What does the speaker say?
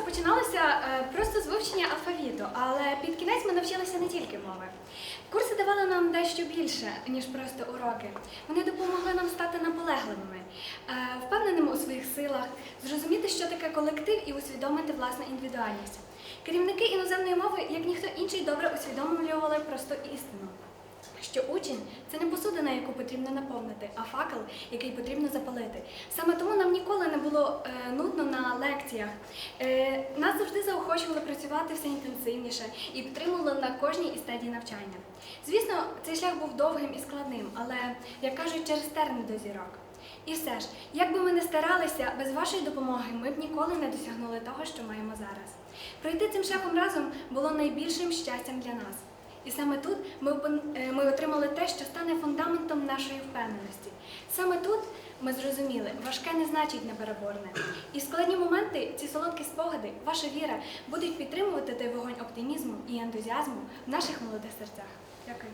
починалося е, просто з вивчення алфавіту, але під кінець ми навчилися не тільки мови. Курси давали нам дещо більше, ніж просто уроки. Вони допомогли нам стати наполегливими, е, впевненими у своїх силах, зрозуміти, що таке колектив і усвідомити власну індивідуальність. Керівники іноземної мови, як ніхто інший, добре усвідомлювали просту істину. Що учень це не посудина, яку потрібно наповнити, а факел, який потрібно запалити. Саме тому нам ніколи не було е, нудно на лекціях. Е, нас завжди заохочували працювати все інтенсивніше і підтримували на кожній із стадій навчання. Звісно, цей шлях був довгим і складним, але, як кажуть, через терни до зірок. І все ж, як би ми не старалися, без вашої допомоги ми б ніколи не досягнули того, що маємо зараз. Пройти цим шляхом разом було найбільшим щастям для нас. І саме тут ми, е, ми отримали те, що стане фундаментом нашої впевненості. Саме тут ми зрозуміли, важке не значить непереборне. І в складні моменти ці солодкі спогади, ваша віра будуть підтримувати той вогонь оптимізму і ентузіазму в наших молодих серцях. Дякую.